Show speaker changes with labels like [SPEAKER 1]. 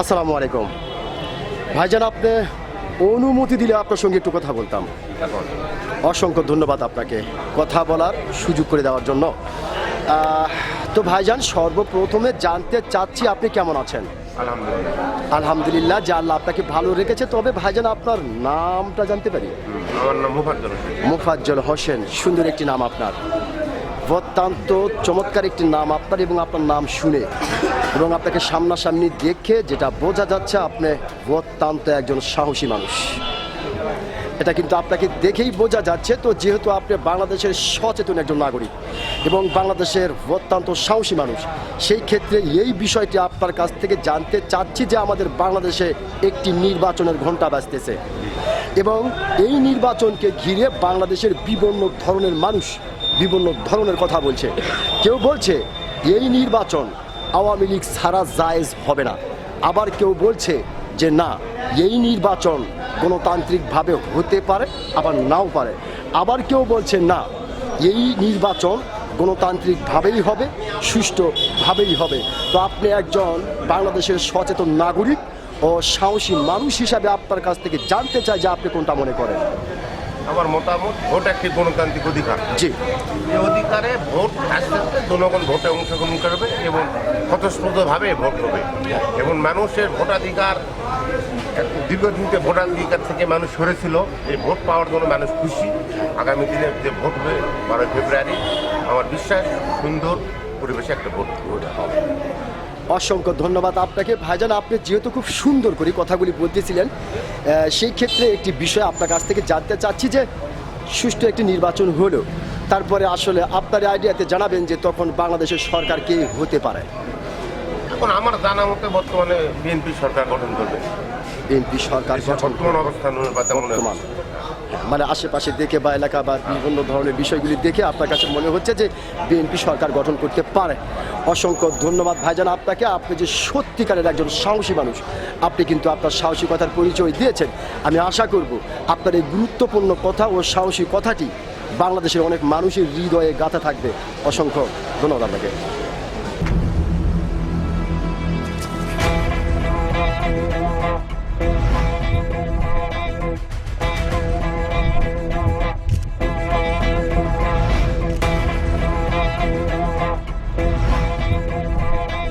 [SPEAKER 1] আসসালামু আলাইকুম। ভাইজান আপনি অনুমতি দিলে আপনার সঙ্গে একটু কথা বলতাম। অসংখ্য ধন্যবাদ আপনাকে কথা বলার সুযোগ করে দেওয়ার জন্য। তো ভাইজান সর্বপ্রথমে জানতে চাচ্ছি আপনি কেমন আছেন?
[SPEAKER 2] আলহামদুলিল্লাহ।
[SPEAKER 1] আলহামদুলিল্লাহ যে আল্লাহ আপনাকে ভালো রেখেছে। তবে ভাইজান আপনার নামটা জানতে পারি?
[SPEAKER 2] আমার নাম মুফাজ্জল হোসেন
[SPEAKER 1] সুন্দর একটি নাম আপনার। অত্যন্ত চমৎকার একটি নাম আপনার এবং আপনার নাম শুনে এবং আপনাকে সামনাসামনি দেখে যেটা বোঝা যাচ্ছে আপনি অত্যন্ত একজন সাহসী মানুষ। এটা কিন্তু আপনাকে দেখেই বোঝা যাচ্ছে। তো যেহেতু আপনি বাংলাদেশের সচেতন একজন নাগরিক এবং বাংলাদেশের অত্যন্ত সাহসী মানুষ, সেই ক্ষেত্রে এই বিষয়টি আপনার কাছ থেকে জানতে চাচ্ছি যে আমাদের বাংলাদেশে একটি নির্বাচনের ঘণ্টা বাজতেছে এবং এই নির্বাচনকে ঘিরে বাংলাদেশের বিভিন্ন ধরনের মানুষ বিভিন্ন ধরনের কথা বলছে। কেউ বলছে, এই নির্বাচন আওয়ামী লীগ ছাড়া জায়েজ হবে না। আবার কেউ বলছে যে, না, এই নির্বাচন গণতান্ত্রিকভাবে হতে পারে, আবার নাও পারে। আবার কেউ বলছে, না, এই নির্বাচন গণতান্ত্রিকভাবেই হবে, সুষ্ঠুভাবেই হবে। তো আপনি একজন বাংলাদেশের সচেতন নাগরিক ও সাহসী মানুষ হিসাবে আপনার কাছ থেকে জানতে চাই যে আপনি কোনটা মনে করেন।
[SPEAKER 2] আমার মতামত ভোট একটি গণতান্ত্রিক অধিকার।
[SPEAKER 1] জি।
[SPEAKER 2] এই অধিকারে ভোট আস্তে আস্তে জনগণ ভোটে অংশগ্রহণ করবে এবং স্বতঃস্ফূর্তভাবে ভোট হবে। এবং মানুষের ভোটাধিকার এক দীর্ঘদিন থেকে ভোটাধিকার থেকে মানুষ সরেছিল। এই ভোট পাওয়ার জন্য মানুষ খুশি। আগামী দিনে যে ভোট হবে বারোই ফেব্রুয়ারি আমার বিশ্বাস সুন্দর পরিবেশে একটা ভোট ভোট হবে।
[SPEAKER 1] অসংখ্য ধন্যবাদ আপনাকে। ভাইজান আপনি যেহেতু খুব সুন্দর করে কথাগুলি বলতেছিলেন সেই ক্ষেত্রে একটি বিষয় আপনার কাছ থেকে জানতে চাচ্ছি যে সুষ্ঠু একটি নির্বাচন হলো তারপরে আসলে আপনার আইডিয়াতে জানাবেন যে তখন বাংলাদেশের সরকার কে হতে পারে।
[SPEAKER 2] এখন আমার জানা মতে বর্তমানে বিএনপি সরকার গঠন করবে।
[SPEAKER 1] বিএনপি সরকার গঠন
[SPEAKER 2] বর্তমান অবস্থান
[SPEAKER 1] বর্তমান। মানে আশেপাশে দেখে বা এলাকা বা বিভিন্ন ধরনের বিষয়গুলি দেখে আপনার কাছে মনে হচ্ছে যে বিএনপি সরকার গঠন করতে পারে। অসংখ্য ধন্যবাদ ভাইজান আপনাকে। আপনি যে সত্যিকারের একজন সাহসী মানুষ, আপনি কিন্তু আপনার সাহসিকতার পরিচয় দিয়েছেন। আমি আশা করব আপনার এই গুরুত্বপূর্ণ কথা ও সাহসী কথাটি বাংলাদেশের অনেক মানুষের হৃদয়ে গাথা থাকবে। অসংখ্য ধন্যবাদ আপনাকে।